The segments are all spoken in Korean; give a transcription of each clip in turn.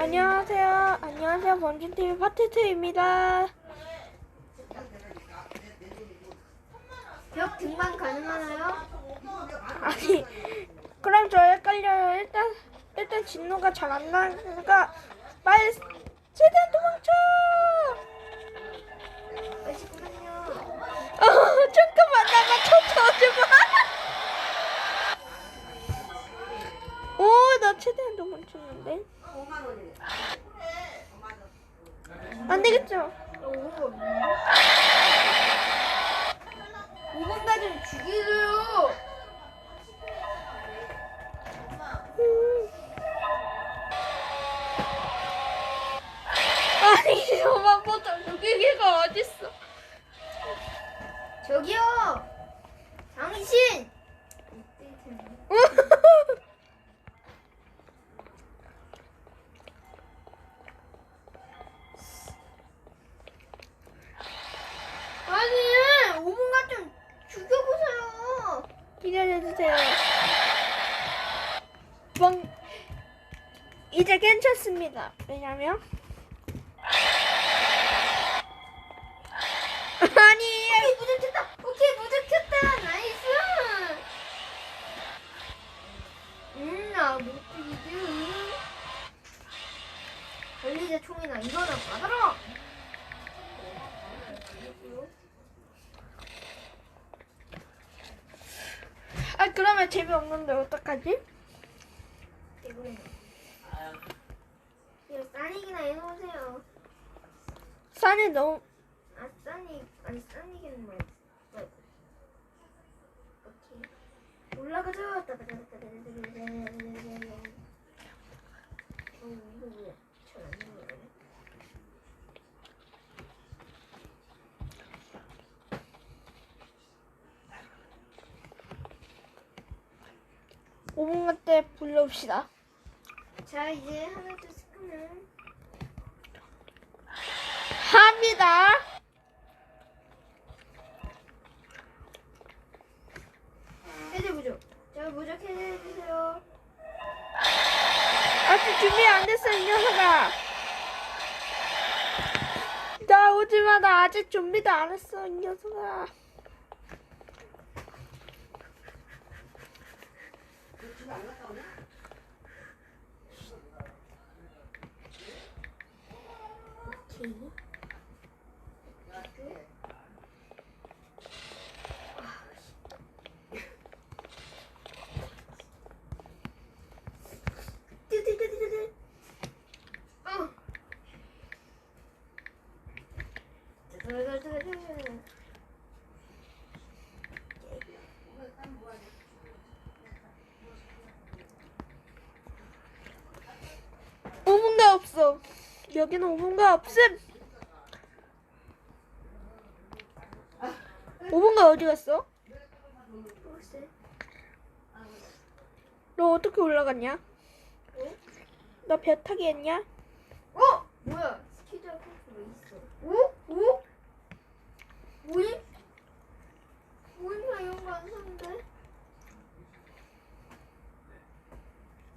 안녕하세요. 안녕하세요. 번진TV 파트2입니다. 벽 등반 가능하나요? 아니, 그럼 저 헷갈려요. 일단, 일단 진노가 잘 안 나니까, 빨리, 최대한 도망쳐! 아. 어, 잠깐만, 나가 마! 오, 나 최대한 도망쳤는데. 안 되겠죠? 5번 가좀 죽이세요. 음. 아니, 저만 보자. 여기가 어딨어? 저기요. 당신. 괜찮습니다. 왜냐면. 산에 너무 안 싸니 안 싸니기는 말. 네. 올라가죠. 오분간때 불러옵시다. 자 이제 하나 둘셋 끝면 합니다. 해제 무적. 자, 무적 해제해주세요. 아직 준비 안 됐어, 이 녀석아. 나 오지 마, 나 아직 준비도 안 했어, 이 녀석아. 오케이. 띠띠띠띠띠. 어. 짜자자자자자. 오분가 없어. 여기는 오분가 없음. 오분가 어디 갔어? 글쎄. 너 어떻게 올라갔냐? 어? 너배 타기 했냐? 어? 뭐야? 스키장 코스 왜 있어? 오? 오? 뭐임 나 이런 거안 샀는데?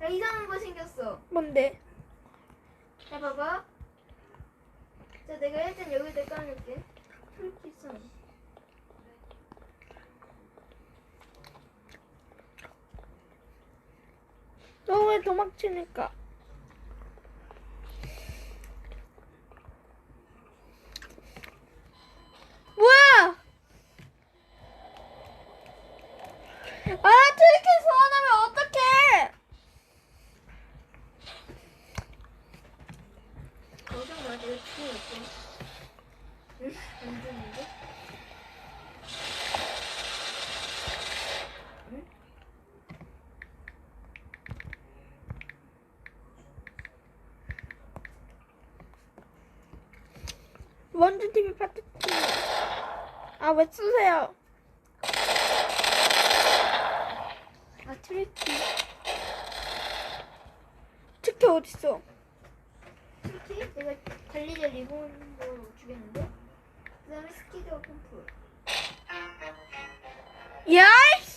야 이상한 거 생겼어. 뭔데? 자 봐봐. 자 내가 일단 여기다 깔아놓을게. 풀기선. 너왜 도망치니까? 뭐야? 아, 트리키 소환하면 어떡해? 거기서 나 내가 죽고 있어. 응? 안 되는데? 원주 TV 파트 2. 아, 왜 쓰세요? 아, 트리키. 특히 어딨어? 스키? 내가 관리자 리본으로 주겠는데? 그 다음에 스키드와 펌프. 야! 어딨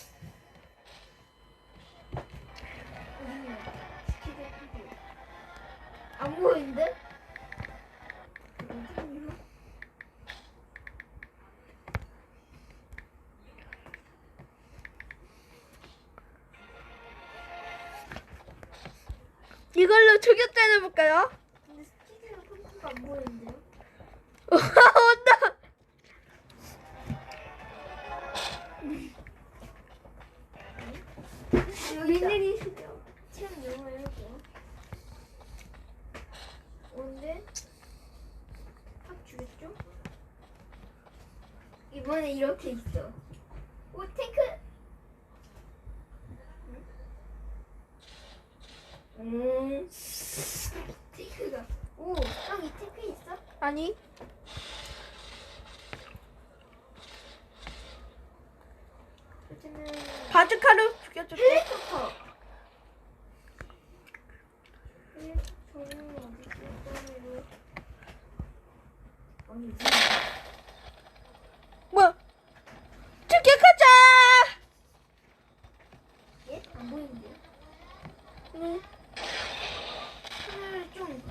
이걸로 저격전 해볼까요? 근데 스티드랑 컴퓨터가 안 보이는데요? 온다. 민들이 시죠. 체험 영어 해볼게요. 뭔데? 확 주겠죠? 이번에 이렇게 있어. 오 탱크. 음. 탱크가. 오 여기 탱크 요즘은 바주카로 죽여줄게. 헬리콥터. 헬리콥터는 어디 있을까요? 아니지. 뭐야? 저격하자. 예? 안 보이는데요? 네. 하나를 좀.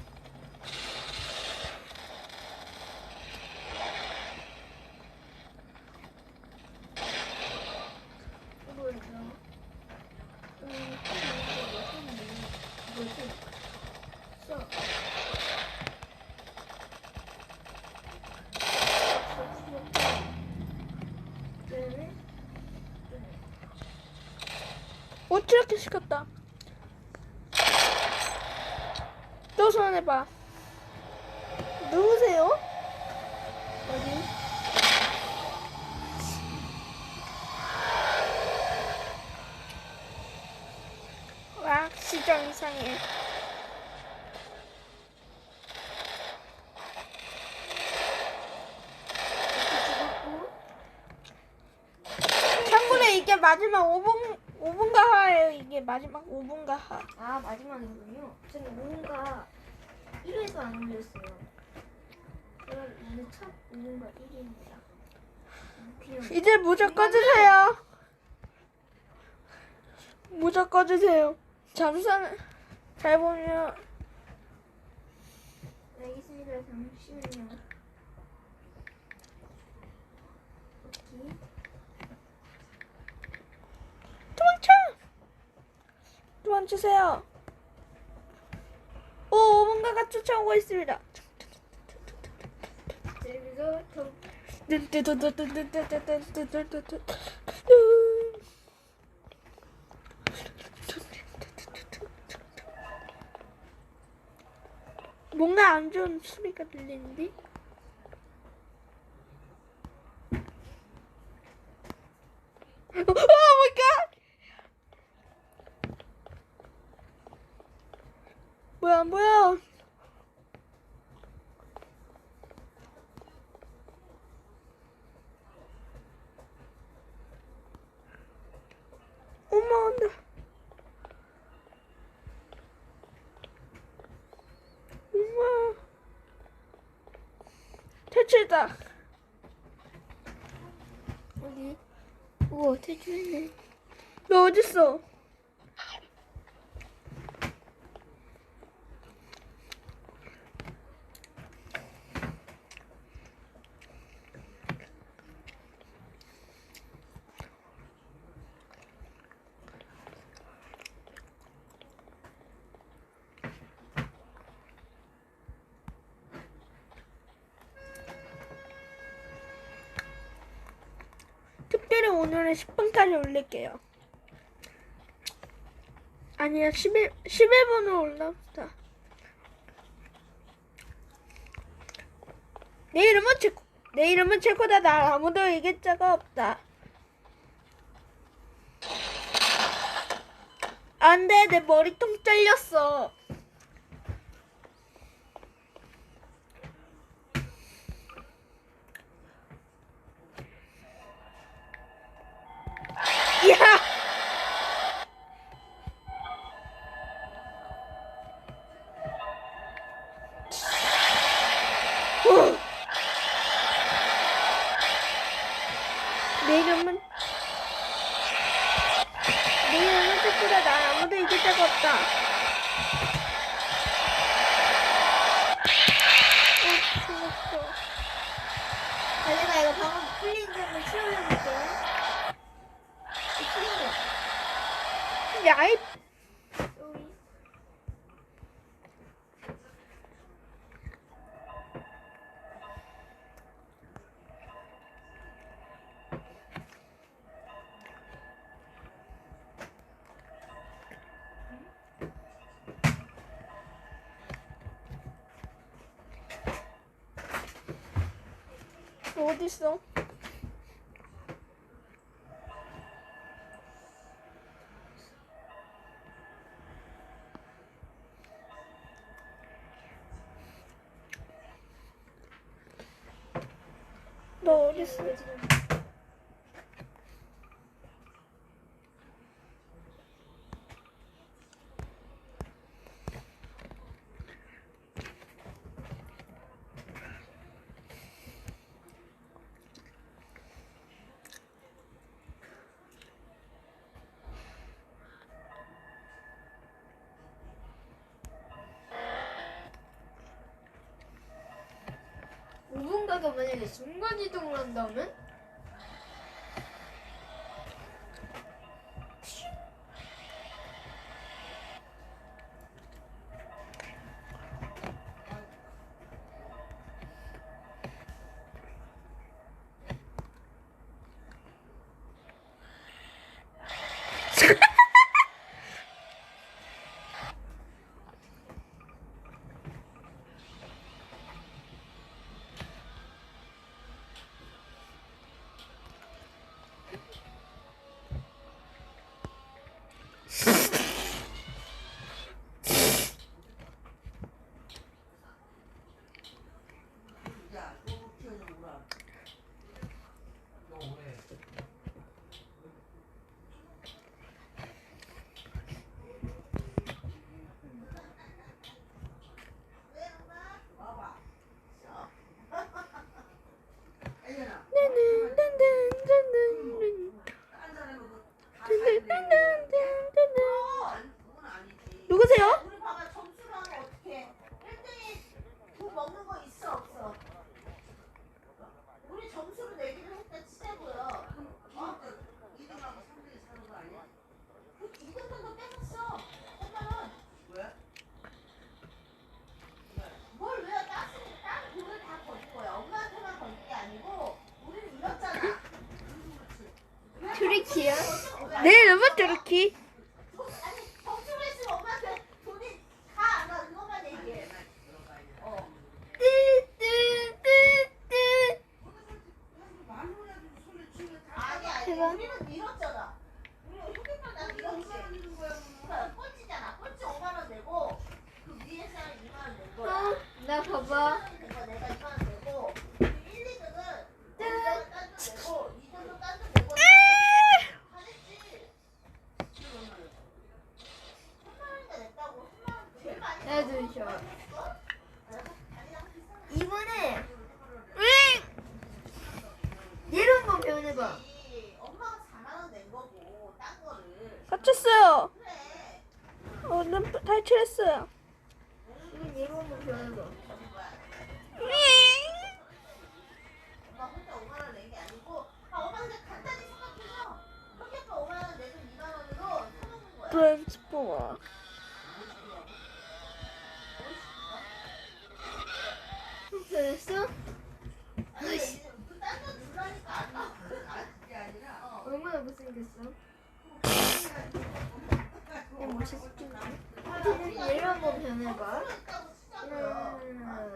뭐야? 음, 뭐지? 써. 그다음에 오트라키 시켰다. 또 손해봐. 누구세요? 어디? 와, 시장 이상해. 참고로 이게 마지막 5분 5분 가하예요. 이게 마지막 5분 가하. 아 마지막이군요. 저는 뭔가 1회에서 안 올렸어요. 그럼 오늘 첫 뭔가 1위입니다. 그냥 이제 모자 꺼주세요. 모자 꺼주세요. 잠깐 잘 보면 알겠습니다. 잠시만요. 오케이. 도망쳐. 도망치세요. 오, 5분 가가 쫓아오고 있습니다. 뭔가 안 좋은 소리가 들리는데? 오 마이 뭐야 뭐야? 엄마 온다. 엄마. 퇴출다. 어디? 우와 퇴출했네. 너 어딨어? 특별히 오늘은 10분까지 올릴게요. 아니야, 11, 11분으로 올라왔다. 내 이름은 체코, 내 이름은 체코다. 날 아무도 이길 자가 없다. 안 돼, 내 머리통 잘렸어. 야! 내 이름은? 내 이름은 축구다 나 아무도 이길 데가 없다. 어 죽었어. 달리가 이거 방금 풀린 점을 치워줄게 il arrête redescends. Doğrusu. 하다가 만약에 중간 이동을 한다면? Türkiye. Ne? Ne? Türkiye. Brave Sport. 됐어? 아이씨.